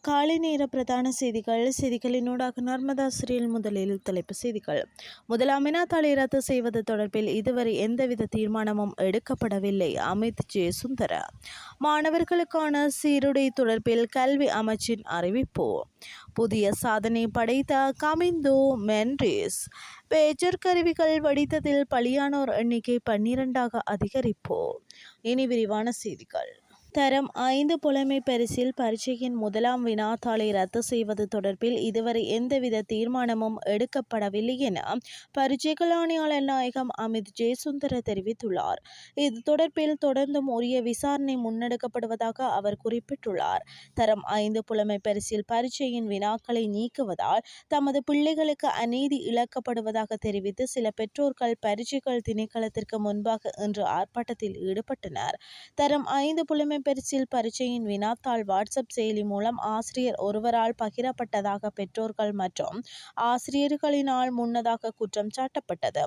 காலை நேர பிரதான செய்திகள். செய்திகளினூடாக நர்மதா சிறியல் முதலில் தலைப்பு செய்திகள். முதலாம் வினாத்தாளை ரத்து செய்வது தொடர்பில் இதுவரை எந்தவித தீர்மானமும் எடுக்கப்படவில்லை. அமித் ஜே. சுந்தர. மாணவர்களுக்கான சீருடை தொடர்பில் கல்வி அமைச்சின் அறிவிப்பு. புதிய சாதனை படைத்த கமிந்து மென்ரிஸ். பேஜர் கருவிகள் வடித்ததில் பலியானோர் எண்ணிக்கை பன்னிரண்டாக அதிகரிப்பு. இனி விரிவான செய்திகள். தரம் ஐந்து புலமை பரிசில் பரீட்சையின் முதலாம் வினாத்தாளை ரத்து செய்வது தொடர்பில் இதுவரை எந்தவித தீர்மானமும் எடுக்கப்படவில்லை என பரீட்சைகள் ஆணையாளர் நாயகம் அமித் ஜெயசுந்தர தெரிவித்துள்ளார். இது தொடர்பில் தொடர்ந்தும் உரிய விசாரணை முன்னெடுக்கப்படுவதாக அவர் குறிப்பிட்டுள்ளார். தரம் ஐந்து புலமை பரிசில் பரீட்சையின் வினாக்களை நீக்குவதால் தமது பிள்ளைகளுக்கு அநீதி இழக்கப்படுவதாக தெரிவித்து சில பெற்றோர்கள் பரீட்சைகள் திணைக்களத்திற்கு முன்பாக இன்று ஆர்ப்பாட்டத்தில் ஈடுபட்டனர். தரம் ஐந்து புலமை பரிசில் பரீட்சையின் வினாத்தாள் வாட்ஸ்அப் செயலி மூலம் ஆசிரியர் ஒருவரால் பகிரப்பட்டதாக பெற்றோர்கள் மற்றும் ஆசிரியர்களினால் முன்னதாக குற்றம் சாட்டப்பட்டது.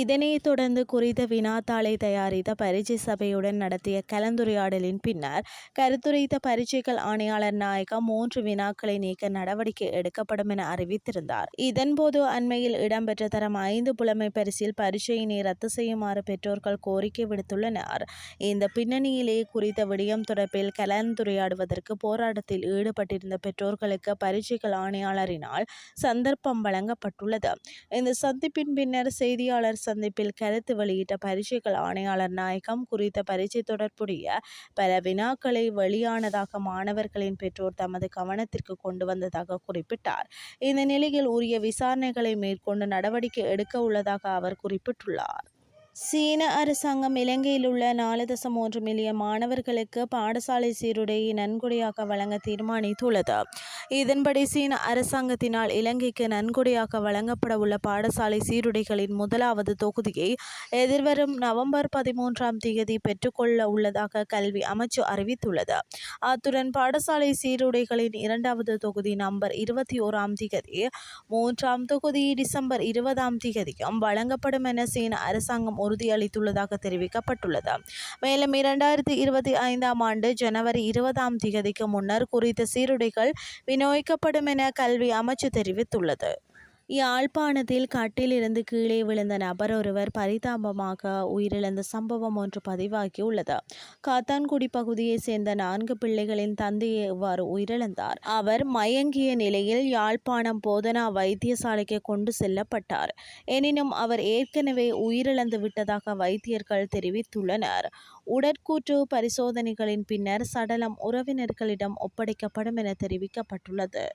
இதனைத் தொடர்ந்து குறித்த வினாத்தாளை தயாரித்த பரீட்சை சபையுடன் நடத்திய கலந்துரையாடலின் பின்னர் கருத்துரைத்த பரீட்சைகள் ஆணையாளர் நாயகம் மூன்று வினாக்களை நீக்க நடவடிக்கை எடுக்கப்படும் என அறிவித்திருந்தார். இதன்போது அண்மையில் இடம்பெற்ற தரம் ஐந்து புலமை பரிசில் பரீட்சையினை ரத்து செய்யுமாறு பெற்றோர்கள் கோரிக்கை விடுத்துள்ளனர். இந்த பின்னணியிலே குறித்த விடயம் தொடர்பில் கலந்துரையாடுவதற்கு போராட்டத்தில் ஈடுபட்டிருந்த பெற்றோர்களுக்கு பரீட்சைகள் ஆணையாளரினால் சந்தர்ப்பம் வழங்கப்பட்டுள்ளது. இந்த சந்திப்பின் பின்னர் செய்தியாளர் சந்திப்பில் கருத்து வெளியிட்ட பரீட்சைகள் ஆணையாளர் நாயகம் குறித்த பரீட்சை தொடர்புடைய பல வினாக்களை வெளியானதாக மாணவர்களின் பெற்றோர் தமது கவனத்திற்கு கொண்டு வந்ததாக குறிப்பிட்டார். இந்த நிலையில் உரிய விசாரணைகளை மேற்கொண்டு நடவடிக்கை எடுக்க உள்ளதாக அவர் குறிப்பிட்டுள்ளார். சீன அரசாங்கம் இலங்கையில் உள்ள நாலு தசம் மூன்று மில்லியன் மாணவர்களுக்கு பாடசாலை சீருடையை நன்கொடையாக வழங்க தீர்மானித்துள்ளது. இதன்படி சீன அரசாங்கத்தினால் இலங்கைக்கு நன்கொடையாக வழங்கப்பட உள்ள பாடசாலை சீருடைகளின் முதலாவது தொகுதியை எதிர்வரும் நவம்பர் பதிமூன்றாம் தேதி பெற்றுக்கொள்ள உள்ளதாக கல்வி அமைச்சு அறிவித்துள்ளது. அத்துடன் பாடசாலை சீருடைகளின் இரண்டாவது தொகுதி நம்பர் இருபத்தி ஓராம் தேதி மூன்றாம் தொகுதி டிசம்பர் இருபதாம் தேதியும் வழங்கப்படும் என சீன அரசாங்கம் உறுதியளித்துள்ளதாக தெரிவிக்கப்பட்டுள்ளது. மேலும் இரண்டாயிரத்தி இருபத்தி ஐந்தாம் ஆண்டு ஜனவரி இருபதாம் தேதிக்கு முன்னர் குறித்த சீருடைகள் விநியோகிக்கப்படும் என கல்வி அமைச்சு தெரிவித்துள்ளது. யாழ்ப்பாணத்தில் கட்டிலிருந்து கீழே விழுந்த நபர் ஒருவர் பரிதாபமாக உயிரிழந்த சம்பவம் ஒன்று பதிவாகியுள்ளது. காத்தான்குடி பகுதியைச் சேர்ந்த நான்கு பிள்ளைகளின் தந்தையை இவ்வாறு உயிரிழந்தார். அவர் மயங்கிய நிலையில் யாழ்ப்பாணம் போதனா வைத்தியசாலைக்கு கொண்டு செல்லப்பட்டார். எனினும் அவர் ஏற்கனவே உயிரிழந்து விட்டதாக வைத்தியர்கள் தெரிவித்துள்ளனர். உடற்கூற்று பரிசோதனைகளின் பின்னர் சடலம் உறவினர்களிடம் ஒப்படைக்கப்படும் என தெரிவிக்கப்பட்டுள்ளது.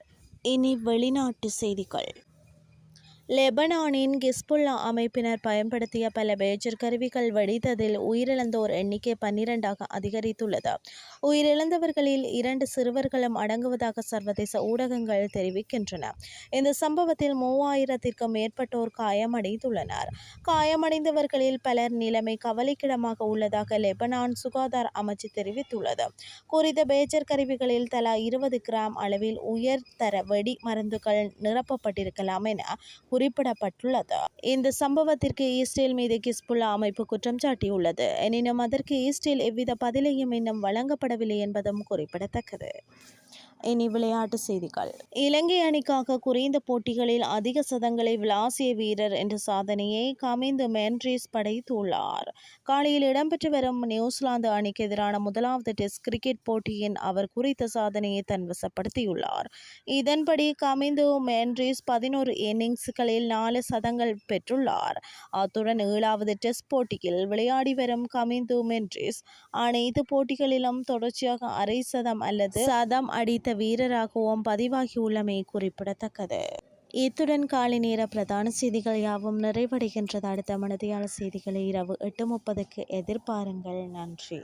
இனி வெளிநாட்டு செய்திகள். லெபனானின் கிஸ்புல்லா அமைப்பினர் பயன்படுத்திய பல பேஜர் கருவிகள் வெடித்ததில் உயிரிழந்தோர் எண்ணிக்கை பன்னிரண்டாக அதிகரித்துள்ளது. உயிரிழந்தவர்களில் இரண்டு சிறுவர்களும் அடங்குவதாக சர்வதேச ஊடகங்கள் தெரிவிக்கின்றன. இந்த சம்பவத்தில் மூவாயிரத்திற்கும் மேற்பட்டோர் காயமடைந்துள்ளனர். காயமடைந்தவர்களில் பலர் நிலைமை கவலைக்கிடமாக உள்ளதாக லெபனான் சுகாதார அமைச்சு தெரிவித்துள்ளது. குறித்த பேஜர் கருவிகளில் தலா இருபது கிராம் அளவில் உயர்தர வெடி மருந்துகள் நிரப்பப்பட்டிருக்கலாம் என குறிப்பிடப்பட்டுள்ளது. இந்த சம்பவத்திற்கு இஸ்ரேல் மீது கிஸ்புல்லா அமைப்பு குற்றம் சாட்டியுள்ளது. எனினும் அதற்கு இஸ்ரேல் எவ்வித பதிலையும் இன்னும் வழங்கப்படவில்லை என்பதும் குறிப்பிடத்தக்கது. இனி விளையாட்டு செய்திகள். இலங்கை அணிக்காக குறைந்த போட்டிகளில் அதிக சதங்களை விளாசிய வீரர் என்ற சாதனையை கமிந்து மென்ட்ரீஸ் படைத்துள்ளார். காலையில் இடம்பெற்று வரும் நியூசிலாந்து அணிக்கு எதிரான முதலாவது டெஸ்ட் கிரிக்கெட் போட்டியின் அவர் குறித்த சாதனையை தன் வசப்படுத்தியுள்ளார். இதன்படி கமிந்து மென்ட்ரீஸ் பதினோரு இன்னிங்ஸ்களில் நாலு சதங்கள் பெற்றுள்ளார். அத்துடன் ஏழாவது டெஸ்ட் போட்டியில் விளையாடி வரும் கமிந்து மென்ட்ரீஸ் அனைத்து போட்டிகளிலும் தொடர்ச்சியாக அரை சதம் அல்லது சதம் அடித்த வீரராகவும் பதிவாகியுள்ளமை குறிப்பிடத்தக்கது. இத்துடன் காலை நேர பிரதான செய்திகள் யாவும் நிறைவடைகின்றது. அடுத்த மனதையாள செய்திகளை இரவு எட்டு முப்பதுக்கு எதிர்பாருங்கள். நன்றி.